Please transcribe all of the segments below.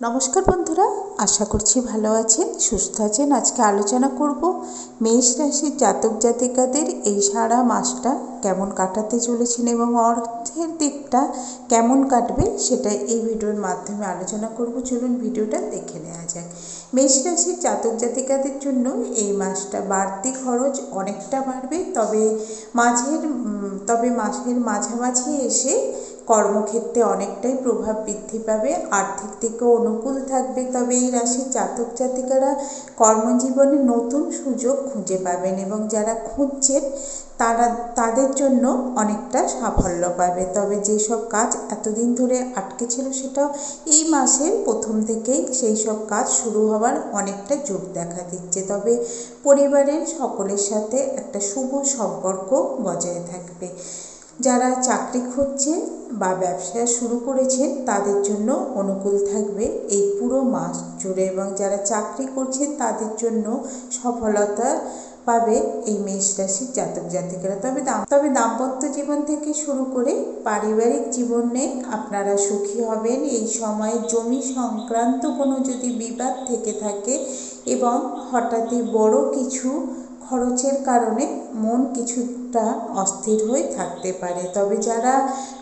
নমস্কার বন্ধুরা, আশা করছি ভালো আছেন, সুস্থ আছেন। আজকে আলোচনা করব মেষ রাশির জাতক জাতিকাদের এই সারা মাসটা কেমন কাটাতে চলেছেন এবং অর্থের দিকটা কেমন কাটবে সেটা এই ভিডিওর মাধ্যমে আলোচনা করব। চলুন ভিডিওটা দেখে নেওয়া যাক। মেষ রাশির জাতক জাতিকাদের জন্য এই মাসটা বাড়তি খরচ অনেকটা বাড়বে, তবে মাঝের তবে মাসের মাঝামাঝি এসে কর্মক্ষেত্রে অনেকটাই প্রভাব বৃদ্ধি পাবে। আর্থিক দিকেও অনুকূল থাকবে। তবে এই রাশির জাতক জাতিকারা কর্মজীবনে নতুন সুযোগ খুঁজে পাবেন এবং যারা খুঁজছেন, তারা তাদের জন্য অনেকটা সাফল্য পাবে। তবে যেসব কাজ এতদিন ধরে আটকে ছিল সেটাও এই মাসের প্রথম থেকেই সেই সব কাজ শুরু হওয়ার অনেকটা যোগ দেখা দিচ্ছে। তবে পরিবারের সকলের সাথে একটা শুভ সম্পর্ক বজায় থাকবে। যারা চাকরি খুঁজছেন বা ব্যবসা শুরু করেছেন, তাদের জন্য অনুকূল থাকবে এই পুরো মাস জুড়ে এবং যারা চাকরি করছেন তাদের জন্য সফলতা পাবে এই মেষ রাশির জাতক জাতিকারা। তবে দাম, তবে দাম্পত্য জীবন থেকে শুরু করে পারিবারিক জীবনে আপনারা সুখী হবেন। এই সময়ে জমি সংক্রান্ত কোনো যদি বিবাদ থেকে থাকে এবং হঠাৎই বড় কিছু খরচের কারণে মন কিছুটা অস্থির হয়ে থাকতে পারে। তবে যারা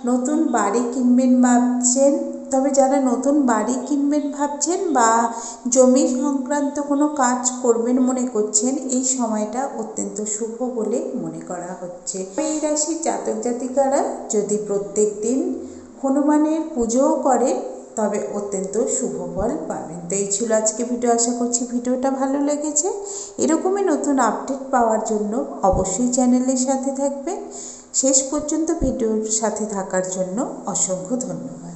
নতুন বাড়ি কিনবেন ভাবছেন, তবে যারা নতুন বাড়ি কিনবেন ভাবছেন বা জমি সংক্রান্ত কোনো কাজ করবেন মনে করছেন, এই সময়টা অত্যন্ত শুভ বলে মনে করা হচ্ছে। এই রাশির জাতক জাতিকারা যদি প্রত্যেক দিন হনুমানের পুজোও করেন তবে অত্যন্ত শুভ ফল পাবেন। তো এই ছিল আজকে ভিডিও। আশা করছি ভিডিওটা ভালো লেগেছে। এরকমই নতুন আপডেট পাওয়ার জন্য অবশ্যই চ্যানেলের সাথে থাকবেন। শেষ পর্যন্ত ভিডিওর সাথে থাকার জন্য অসংখ্য ধন্যবাদ।